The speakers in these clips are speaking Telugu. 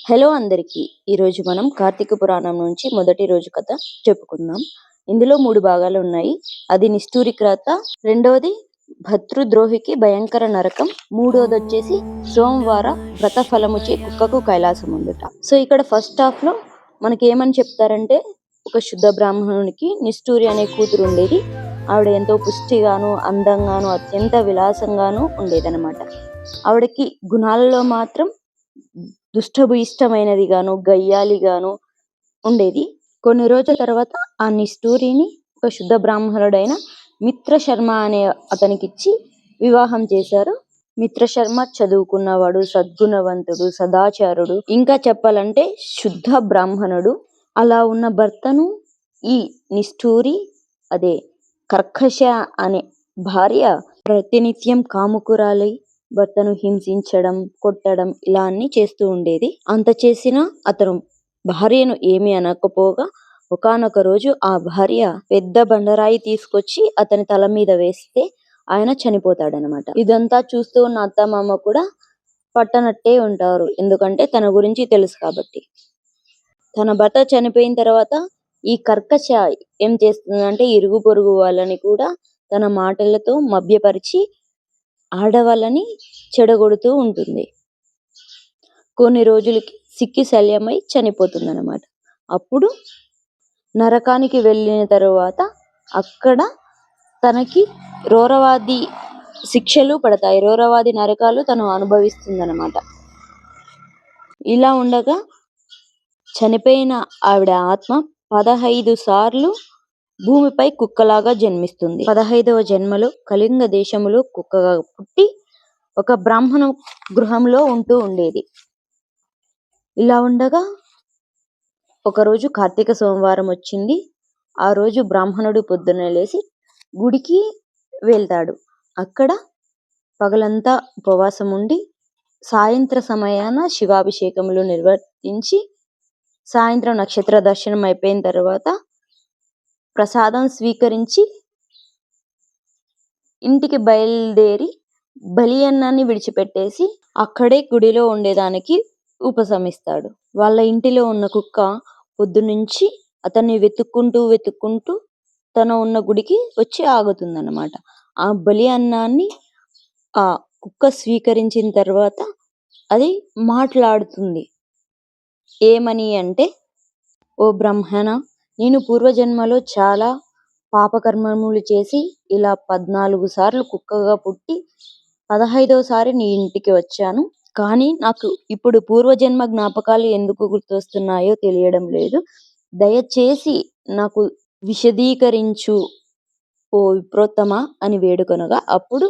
హలో అందరికీ. ఈరోజు మనం కార్తీక పురాణం నుంచి మొదటి రోజు కథ చెప్పుకుందాం. ఇందులో మూడు భాగాలు ఉన్నాయి. అది నిష్ఠూరి క్రాత రెండవది భతృద్రోహికి భయంకర నరకం మూడోది వచ్చేసి సోమవార వ్రత ఫలముచే కుక్కకు కైలాసం ఉందట సో ఇక్కడ ఫస్ట్ హాఫ్లో మనకి ఏమని చెప్తారంటే ఒక శుద్ధ బ్రాహ్మణునికి నిష్ఠూరి అనే కూతురు ఉండేది. ఆవిడ ఎంతో పుష్టిగాను అందంగాను అత్యంత విలాసంగాను ఉండేదన్నమాట. ఆవిడకి గుణాలలో మాత్రం దుష్టభూయిష్టమైనది గాను గయ్యాలి గాను ఉండేది. కొన్ని రోజుల తర్వాత ఆ నిష్ఠూరిని ఒక శుద్ధ బ్రాహ్మణుడైన మిత్ర శర్మ అనే అతనికి ఇచ్చి వివాహం చేశారు. మిత్ర శర్మ చదువుకున్నవాడు సద్గుణవంతుడు సదాచారుడు. ఇంకా చెప్పాలంటే శుద్ధ బ్రాహ్మణుడు. అలా ఉన్న భర్తను ఈ నిష్ఠూరి అదే కర్కశ అనే భార్య ప్రతినిత్యం కాముకురాలై భర్తను హింసించడం కొట్టడం ఇలా అన్ని చేస్తూ ఉండేది. అంత చేసినా అతను భార్యను ఏమీ అనకపోగా ఒకానొక రోజు ఆ భార్య పెద్ద బండరాయి తీసుకొచ్చి అతని తల మీద వేస్తే ఆయన చనిపోతాడనమాట. ఇదంతా చూస్తూ ఉన్న అత్త మామ కూడా పట్టనట్టే ఉంటారు. ఎందుకంటే తన గురించి తెలుసు కాబట్టి. తన భర్త చనిపోయిన తర్వాత ఈ కర్కశ ఏం చేస్తుందంటే ఇరుగు పొరుగు వాళ్ళని కూడా తన మాటలతో మభ్యపరిచి ఆడవాళ్ళని చెడగొడుతూ ఉంటుంది. కొన్ని రోజులకి సిక్కి శల్యమై చనిపోతుందన్నమాట. అప్పుడు నరకానికి వెళ్ళిన తరువాత అక్కడ తనకి రోరవాది శిక్షలు పడతాయి. రోరవాది నరకాలు తను అనుభవిస్తుందన్నమాట. ఇలా ఉండగా చనిపోయిన ఆవిడ ఆత్మ పదహైదు సార్లు భూమిపై కుక్కలాగా జన్మిస్తుంది. పదహైదవ జన్మలో కళింగ దేశములో కుక్కగా పుట్టి ఒక బ్రాహ్మణ గృహంలో ఉంటూ ఉండేది. ఇలా ఉండగా ఒకరోజు కార్తీక సోమవారం వచ్చింది. ఆ రోజు బ్రాహ్మణుడు పొద్దున్నే లేచి గుడికి వెళ్తాడు. అక్కడ పగలంతా ఉపవాసం ఉండి సాయంత్ర సమయాన శివాభిషేకములు నిర్వర్తించి సాయంత్రం నక్షత్ర దర్శనం అయిపోయిన తర్వాత ప్రసాదం స్వీకరించి ఇంటికి బయలుదేరి బలి అన్నాన్ని విడిచిపెట్టేసి అక్కడే గుడిలో ఉండేదానికి ఉపశమిస్తాడు. వాళ్ళ ఇంటిలో ఉన్న కుక్క పొద్దునుంచి అతన్ని వెతుక్కుంటూ వెతుక్కుంటూ తన ఉన్న గుడికి వచ్చి ఆగుతుందన్నమాట. ఆ బలి అన్నాన్ని ఆ కుక్క స్వీకరించిన తర్వాత అది మాట్లాడుతుంది. ఏమని అంటే ఓ బ్రహ్మణ నేను పూర్వజన్మలో చాలా పాపకర్మములు చేసి ఇలా పద్నాలుగు సార్లు కుక్కగా పుట్టి పదహైదవసారి నీ ఇంటికి వచ్చాను. కానీ నాకు ఇప్పుడు పూర్వజన్మ జ్ఞాపకాలు ఎందుకు గుర్తొస్తున్నాయో తెలియడం లేదు. దయచేసి నాకు విశదీకరించు ఓ విప్రోత్తమ అని వేడుకొనగా అప్పుడు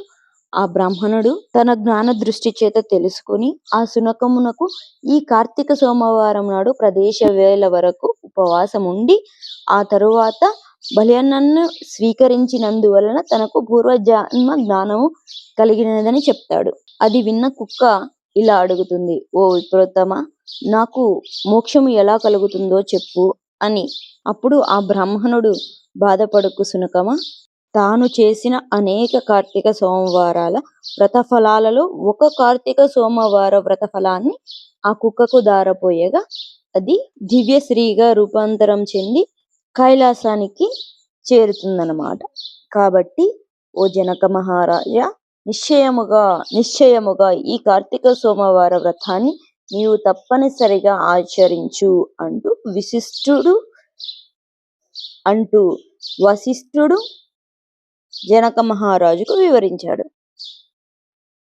ఆ బ్రాహ్మణుడు తన జ్ఞాన దృష్టి చేత తెలుసుకుని ఆ శునకమునకు ఈ కార్తీక సోమవారం నాడు ప్రదేశ వేల వరకు ఉపవాసం ఉండి ఆ తరువాత బలియన్నను స్వీకరించినందువలన తనకు పూర్వజన్మ జ్ఞానము కలిగినదని చెప్తాడు. అది విన్న కుక్క ఇలా అడుగుతుంది ఓ విప్రోత్తమ నాకు మోక్షము ఎలా కలుగుతుందో చెప్పు అని. అప్పుడు ఆ బ్రాహ్మణుడు బాధపడుకు సునకమా తాను చేసిన అనేక కార్తీక సోమవారాల వ్రత ఫలాలలో ఒక కార్తీక సోమవార వ్రత ఫలాన్ని ఆ కుక్కకు దారపోయగా అది దివ్యశ్రీగా రూపాంతరం చెంది కైలాసానికి చేరుతుందన్నమాట. కాబట్టి ఓ జనక మహారాజా నిశ్చయముగా నిశ్చయముగా ఈ కార్తీక సోమవార వ్రతాన్ని నీవు తప్పనిసరిగా ఆచరించు అంటూ విశిష్టుడు అంటూ వశిష్ఠుడు జనక మహారాజుకు వివరించాడు.